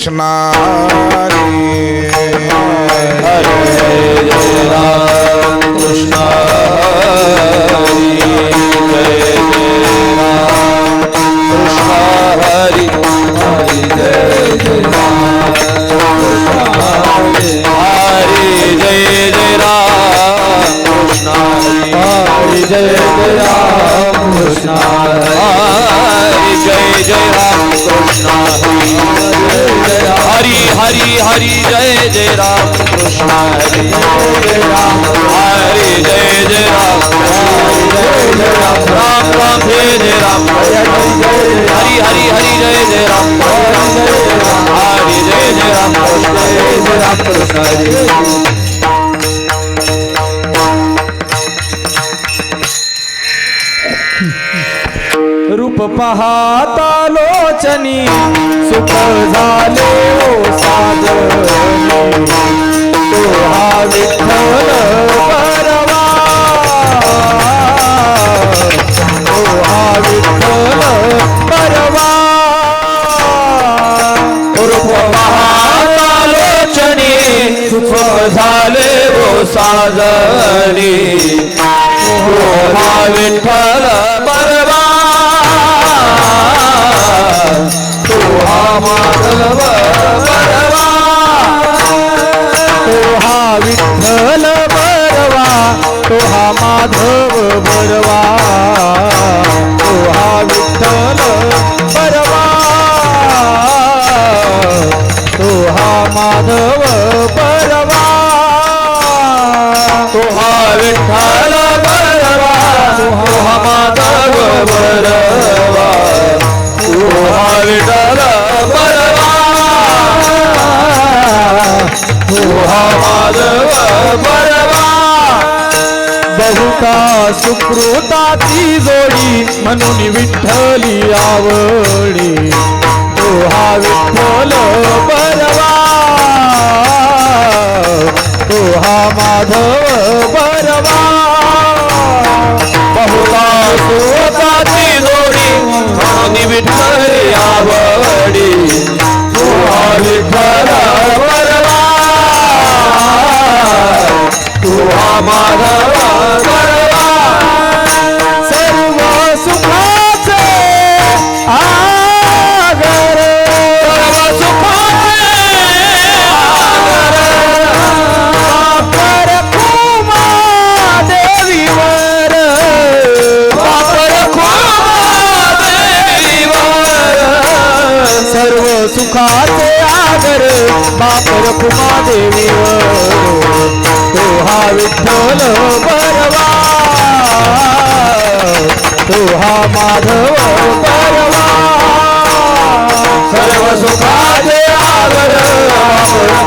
हरी जय जय राम कृष्ण हरी जय जय राम। कृष्ण हरी। जय जय राम। कृष्ण हरी हरी जय जय राम कृष्ण हरी जय राम हरी जय जय राम राम राम जय जय राम हरी हरी हरी जय जय राम हरी जय जय राम कृष्ण जय राम कृष्ण हरी रूप पाहता लोचनी सुख झाले ओ दुःख झाले ओ साजनी। विठ्ठल परवा तो हा माधव परवा तो विठ्ठल बरवा। तो हा माधव बरवा। तो हा विठ्ठल बरवा। तो हा माधव विठ्ठल बरवा तो हा माधव बरवा तो हा विठ्ठल बरवा तो हा माधव बरवा बहुता सुकृता ती जोडी म्हणून विठ्ठली आवडी. तो हा विठ्ठल बरवा सुखाचे आदर बापर कुमा देवी तो हो. हा विठ्ठल परवा. तो हा माधव परवा. सर्व सुखाचे आदर वापर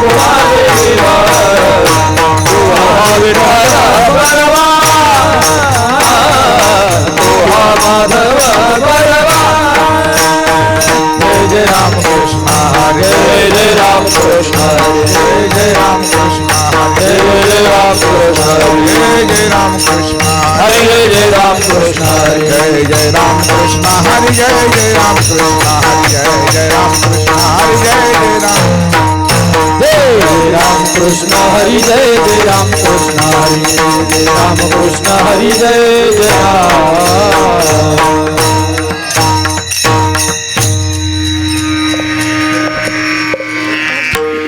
जय जय राम कृष्ण हरे जय राम कृष्ण हरे जय राम कृष्ण हरे जय जय राम कृष्ण हरे जय जय राम कृष्ण हरे जय जय राम कृष्ण हरे जय जय राम कृष्ण हरे जय जय राम जय राम कृष्ण हरि जय जय राम कृष्ण हरि जय राम कृष्ण हरि जय जय राम